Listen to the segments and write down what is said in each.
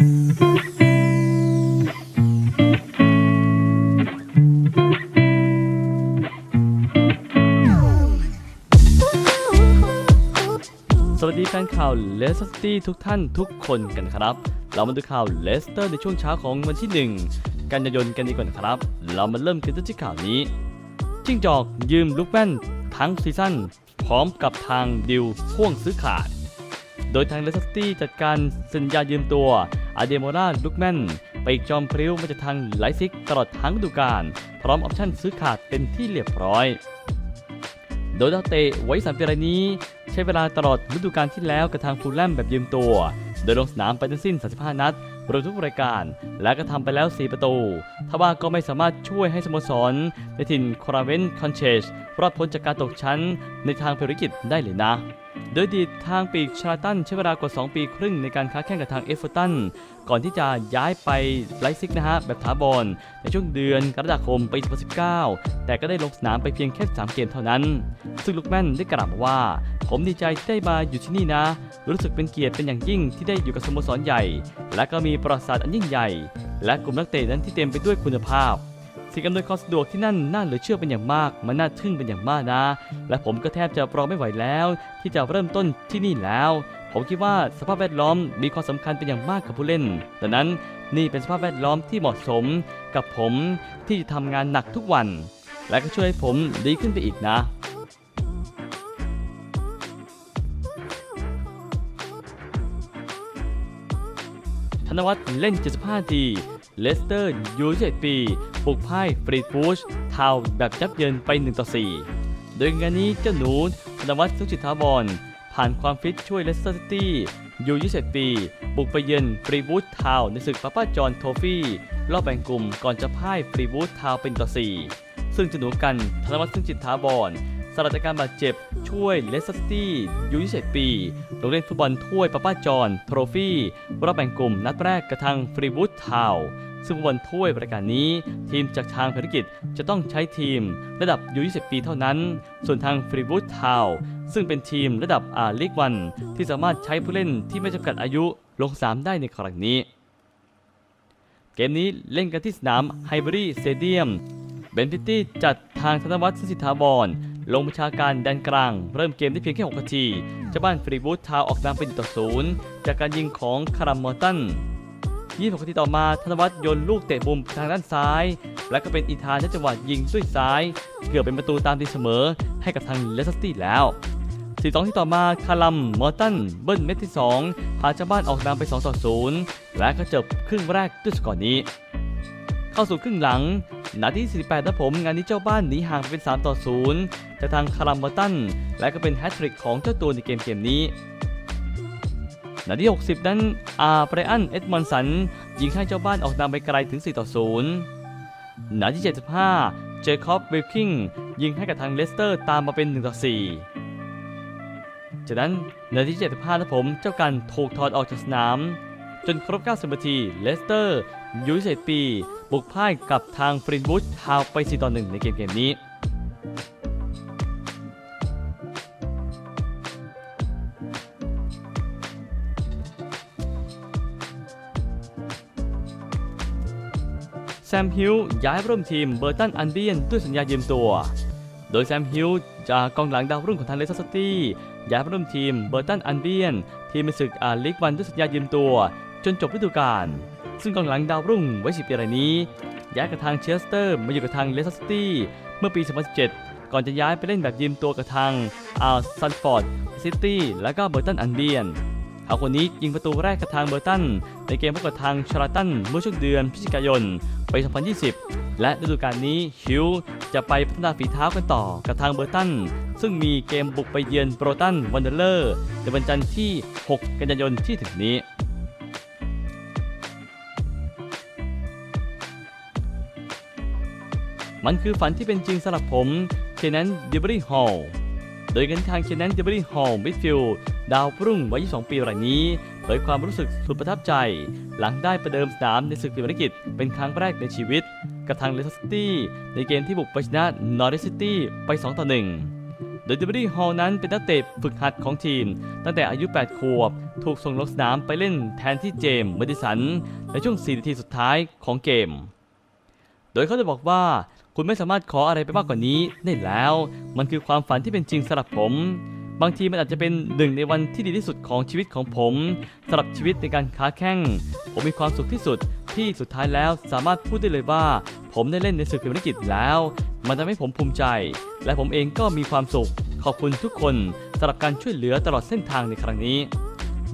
สวัสดีแฟนข่าวเลสเตอร์ตี้ทุกท่านทุกคนกันครับ เรามาดูข่าวเลสเตอร์ในช่วงเช้าของวันที่ 1 กันยายนกันดีกว่านครับ เรามาเริ่มกันที่ข่าวนี้ จิ้งจอกยืมลูกแว่นทั้งซีซั่นพร้อมกับทางดิวพ่วงซื้อขาด โดยทางเลสเตอร์ตี้จัดการสัญญายืมตัว อาเดโมราลูกแมนไปอีกจอมพริ้วมาจากทางไลซิกตลอดทั้งฤดูกาลพร้อมออปชั่นซื้อขาดเป็นที่เรียบร้อย โดยดาวเตะไว้สามปีรายนี้ ใช้เวลาตลอดฤดูกาลที่แล้วกับทางฟูลแลมแบบยืมตัว โดยลงสนามไปทั้งสิ้น 35 นัดรวมทุกรายการ และก็ทำไปแล้ว 4 ประตูทว่าก็ไม่สามารถช่วยให้สโมสร ในถิ่นคราเวนคอนเชสรอดพ้นจากการตกชั้นในทางภารกิจได้เลยนะ โดยดีทางปีกชาร์ตันใช้เวลากว่า 2 ปีครึ่งในการค้าแข่งกับทางเอฟเวอร์ตันก่อนที่จะย้ายไปไลซิกนะฮะ แบบถาวรในช่วงเดือนกรกฎาคมปี 2019 แต่ก็ได้ลงสนามไปเพียงแค่ 3 เกมเท่านั้น ซึ่งลูกแม่นได้กล่าวมาว่า ผมดีใจที่ได้มาอยู่ที่นี่นะ รู้สึกเป็นเกียรติเป็นอย่างยิ่งที่ได้อยู่กับสโมสรใหญ่ และก็มีประวัติศาสตร์อันยิ่งใหญ่ และกลุ่มนักเตะนั้นที่เต็มไปด้วยคุณภาพ สิ่งอำนวยความสะดวกที่นั่นน่าเหลือเชื่อเป็นอย่างมาก มันน่าทึ่งเป็นอย่างมากนะ และผมก็แทบจะรอไม่ไหวแล้ว ที่จะเริ่มต้นที่นี่แล้ว ผมคิดว่าสภาพแวดล้อมมีความสำคัญเป็นอย่างมากกับผู้เล่นดังนั้นนี่เป็นสภาพแวดล้อมที่เหมาะสมกับผมที่จะทำงานหนักทุกวัน และก็ช่วยให้ผมดีขึ้นไปอีกนะธนวัฒน์เล่น 75 ที เลสเตอร์ยู21ปี ลุกพ่ายฟรีดฟูชเทาแบบยับเยินไป 1 ต่อ 4 โดยงานนี้เจ้าหนูธนวัฒน์สุจิตาบอลผ่านความฟิตช่วยเลสเตอร์ซิตี้ยู21ปี บุกไปเยือนฟรีบูธทาวในศึกป้าป้าจอนโทฟี่รอบแบ่งกลุ่มก่อนจะพ่ายฟรีบูธทาวเป็นต่อ 4 ซึ่งเจะหนูกันธนวัฒน์สุขจิตถาวร สลัดจากการบาดเจ็บ ช่วยเลสเตอร์ซิตี้ยู21ปี ลงเล่นฟุตบอลถ้วยป้าป้าจอนโทฟี่รอบแบ่งกลุ่มนัดแรกกระทางฟรีวูดทาวซึ่งฟุตบอลถ้วยรายการนี้ ทีมจากทางภารกิจจะต้องใช้ทีมระดับ U20 ปีเท่านั้น ส่วนทางฟรีบูธทาวซึ่งเป็นทีมระดับอาลีกวันที่สามารถใช้ผู้เล่นที่ไม่จำกัดอายุลงสามได้ในครั้งนี้ เกมนี้เล่นกันที่สนามไฮบรีสเตเดียมเบนพิตตี้จัดทางธนวัฒน์สิทธาบร ลงประชาการแดนกลาง เริ่มเกมได้เพียงแค่ 6 นาทีเจ้าบ้านฟรีบูธทาวออกนำเป็นต่อ0จากการยิงของคารัมมอร์ตัน26นาทีต่อมาธนวัฒน์โยนลูกเตะมุมทางด้านซ้าย และก็เป็นอีธานในจังหวะยิงด้วยซ้าย เกือบเป็นประตูตามตีเสมอให้กับทางเลสเตอร์ตี้แล้ว42ที่ต่อมาคาลัมมอร์ตันเบิ้ลเม็ดที่ 2 พาเจ้าบ้านออกนำไป2ต่อ0และก็จบครึ่งแรกด้วยสกอร์นี้ เข้าสู่ครึ่งหลัง นาที48นะผมงานนี้เจ้าบ้านหนีห่างไปเป็น 3 ต่อ 0 จากทางคาลัมมอร์ตัน และก็เป็นแฮตทริกของเจ้าตัวในเกมเกมนี้นาที60 นั้นอาร์ไบรอันเอ็ดมอนสัน ยิงให้เจ้าบ้านออกนำไปไกลถึง 4 ต่อ 0 นาที75 เจคอบวิลคิงยิงให้กับทางเลสเตอร์ตามมาเป็น 1 ต่อ 4 จากนั้นนาที75นะผมเจ้ากันถูกถอดออกจากสนาม จนครบ 90นาทีเลสเตอร์ยูเซปี บุกพ่ายกับทางฟรินบุชทาวไป 4 ต่อ 1 ในเกมเกมนี้แซมฮิลย้ายร่วมทีมเบอร์ตันอันเบียนด้วยสัญญายืมตัว โดยแซมฮิลจากกองหลังดาวรุ่งของทางเลสเตอร์ซิตี้ย้ายร่วมทีมเบอร์ตันอันเบียน ทีมในศึกอาลีกวันด้วยสัญญายืมตัว จนจบฤดูกาล ซึ่งกองหลังดาวรุ่งไว้สิบปีรายนี้ ย้ายกับทางเชสเตอร์มาอยู่กับทางเลสเตอร์ซิตี้เมื่อปี 2017 ก่อนจะย้ายไปเล่นแบบยืมตัวกับทางอาร์ซันฟอร์ดซิตี้และก็เบอร์ตันอันเบียนเขาคนนี้ยิงประตูแรกกับทางเบอร์ตัน ในเกมพบกับทางชาร์ตันเมื่อช่วงเดือนพฤศจิกายนปี 2020 และฤดูกาลนี้ฮิวจะไปพัฒนาฝีเท้ากันต่อกับทางเบอร์ตัน ซึ่งมีเกมบุกไปเยือนโปรตันวันเดอร์เลอร์ในวันจันทร์ที่ 6 กันยายนที่ถึงนี้ มันคือฝันที่เป็นจริงสำหรับผมเคนนันดิบรี่ฮอลโดยกันทางเคนนันดิบรี่ฮอลมิดฟิลด์ดาวรุ่งวัย 22 ปีรายนี้เผยความรู้สึกสุดประทับใจ หลังได้ประเดิมสนามในศึกพรีเมียร์ลีกเป็นครั้งแรกในชีวิต กับทางเลสเตอร์ซิตี้ในเกมที่บุกไปชนะนอริสซิตี้ไป2ต่อ1โดโดยดิบรี่ฮอลนั้นเป็นนักเตะฝึกหัดของทีม ตั้งแต่อายุ 8 ขวบ ถูกส่งลงสนามไปเล่นแทนที่เจมส์เมดิสัน ในช่วง 4 นาทีสุดท้ายของเกม โดยเขาจะบอกว่า คุณไม่สามารถขออะไรไปมากกว่านี้ได้แล้ว มันคือความฝันที่เป็นจริงสำหรับผม บางทีมันอาจจะเป็นหนึ่งในวันที่ดีที่สุดของชีวิตของผมสำหรับชีวิตในการค้าแข่ง ผมมีความสุขที่สุดที่สุดท้ายแล้วสามารถพูดได้เลยว่า ผมได้เล่นในศึกพรีเมียร์ลีกอังกฤษแล้ว มันทำให้ผมภูมิใจ และผมเองก็มีความสุข ขอบคุณทุกคนสำหรับการช่วยเหลือตลอดเส้นทางในครั้งนี้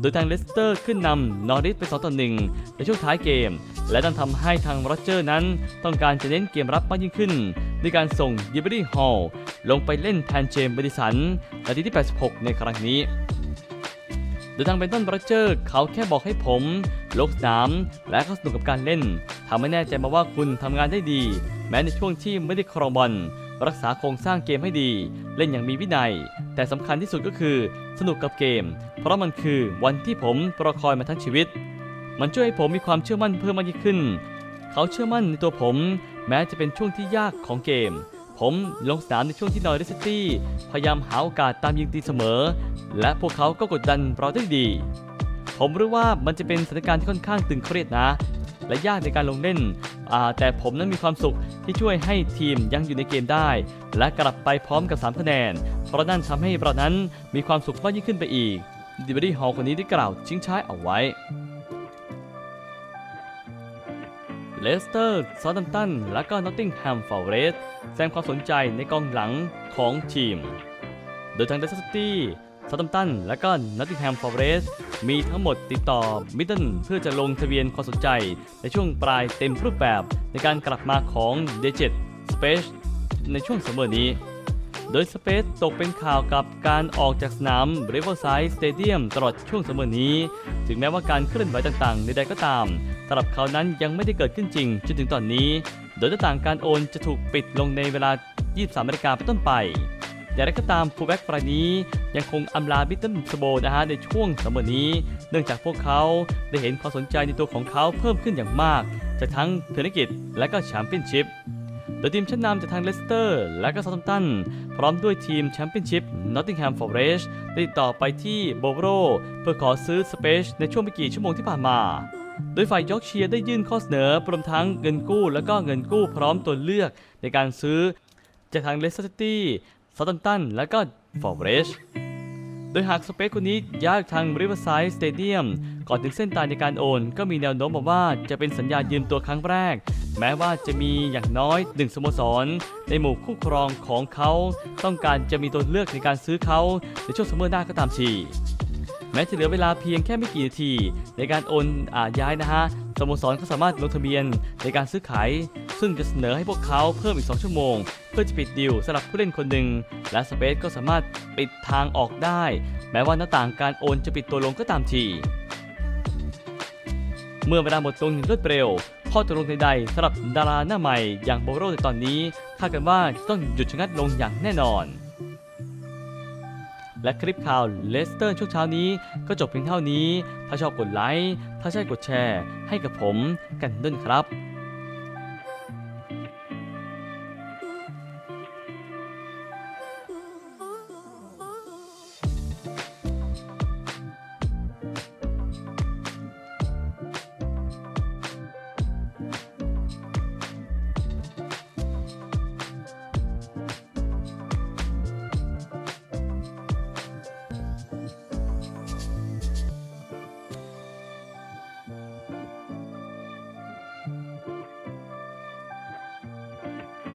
โดยทางเลสเตอร์ขึ้นนำนอริสไป2ต่อ1ในช่วงท้ายเกม และต้องทำให้ทางโรเจอร์นั้นต้องการจะเน้นเกมรับมากยิ่งขึ้น ด้วยการส่งยิบรี่ฮอลลงไปเล่นแทนเจมส์บดิสันนาทีที่ 86 ในครั้งนี้โดยทางเบนตันโรเจอร์เขาแค่บอกให้ผม ลงสนามและก็สนุกกับการเล่นทำให้แน่ใจมาว่าคุณทำงานได้ดี แม้ในช่วงที่ไม่ได้ครองบอลรักษาโครงสร้างเกมให้ดี เล่นอย่างมีวินัย แต่สำคัญที่สุดก็คือสนุกกับเกม เพราะมันคือวันที่ผมรอคอยมาทั้งชีวิต มันช่วยให้ผมมีความเชื่อมั่นเพิ่มมากยิ่งขึ้น เขาเชื่อมั่นในตัวผม แม้จะเป็นช่วงที่ยากของเกม ผมลงสนามในช่วงที่นอริสตี้พยายามหาโอกาสตามยิงตีเสมอ และพวกเขาก็กดดันเราได้ดี ผมรู้ว่ามันจะเป็นสถานการณ์ที่ค่อนข้างตึงเครียดนะ และยากในการลงเล่น แต่ผมนั้นมีความสุขที่ช่วยให้ทีมยังอยู่ในเกมได้ และกลับไปพร้อมกับ 3 คะแนน เพราะนั่นทำให้เรานั้นมีความสุขมากยิ่งขึ้นไปอีกดิบรีฮอลคนนี้ได้กล่าวทิ้งท้ายเอาไว้ เลสเตอร์ซาดัมตัน และก็นอตติงแฮมฟอร์เรสแสดงความสนใจในกองหลังของทีม โดยทางเดสซิตี้ซาดัมตัน และก็นอตติงแฮมฟอร์เรสมีทั้งหมดติดต่อมิดเดิลเพื่อจะลงทะเบียนความสนใจ ในช่วงปลายเต็มรูปแบบในการกลับมาของเดเจตสเปซในช่วงซัมเมอร์นี้ โดยสเปซตกเป็นข่าวกับการออกจากสนาม Riverside Stadium ตลอดช่วงซัมเมอร์นี้ ถึงแม้ว่าการเคลื่อนไหวต่างๆ ใดๆก็ตาม สำหรับเขานั้นยังไม่ได้เกิดขึ้นจริงจนถึงตอนนี้ โดยด้าต่างการโอนจะถูกปิดลงในเวลา 23นาฬิกาเป็นต้นไปอย่างไรก็ตามฟูลแบ็กรายนี้ยังคงอำลาบิทเทิลสโบนะฮะในช่วงซัมเมอร์นี้ เนื่องจากพวกเขาได้เห็นความสนใจในตัวของเขาเพิ่มขึ้นอย่างมาก จากทั้งเพลนกิจและก็แชมเปี้ยนชิพโดยทีมชั้นนำจากทางเลสเตอร์ และก็ซาตัมตัน พร้อมด้วยทีมแชมเปี้ยนชิพนอตติงแฮมฟอร์เรสได้ติดต่อไปที่โบโรเพื่อขอซื้อสเปซในช่วงไม่กี่ชั่วโมงที่ผ่านมา โดยฝ่ายยอร์กเชียร์ได้ยื่นข้อเสนอรวมทั้งเงินกู้ และก็เงินกู้พร้อมตัวเลือกในการซื้อจากทางเลสเตอร์ซิตี้ซาตัมตัน และก็ฟอร์เรสโดยหากสเปซคนนี้ย้ายจากทาง Riverside Stadium ก่อนถึงเส้นตายในการโอน ก็มีแนวโน้มมาว่าจะเป็นสัญญายืมตัวครั้งแรก แม้ว่าจะมีอย่างน้อยหนึ่งสโมสร ในหมู่คู่ครองของเขา ต้องการจะมีตัวเลือกในการซื้อเขาในช่วงซัมเมอร์หน้าก็ตามที แม้จะเหลือเวลาเพียงแค่ไม่กี่นาที ในการโอนอาย้ายนะฮะสโมสรก็สามารถลงทะเบียนในการซื้อขาย ซึ่งจะเสนอให้พวกเขาเพิ่มอีก 2 ชั่วโมง เพื่อจะปิดดีลสำหรับผู้เล่นคนหนึ่ง และสเปซก็สามารถปิดทางออกได้ แม้ว่าหน้าต่างการโอนจะปิดตัวลงก็ตามทีเมื่อเวลาหมดลงอย่างรวดเร็ว ข้อตกลงใดๆสำหรับดาราหน้าใหม่อย่างโบโรในตอนนี้คาดกันว่าต้องหยุดชะงักลงอย่างแน่นอน และคลิปข่าวเลสเตอร์ช่วงเช้านี้ก็จบเพียงเท่านี้ ถ้าชอบกดไลค์ ถ้าใช่กดแชร์ ให้กับผมกันด้วยครับ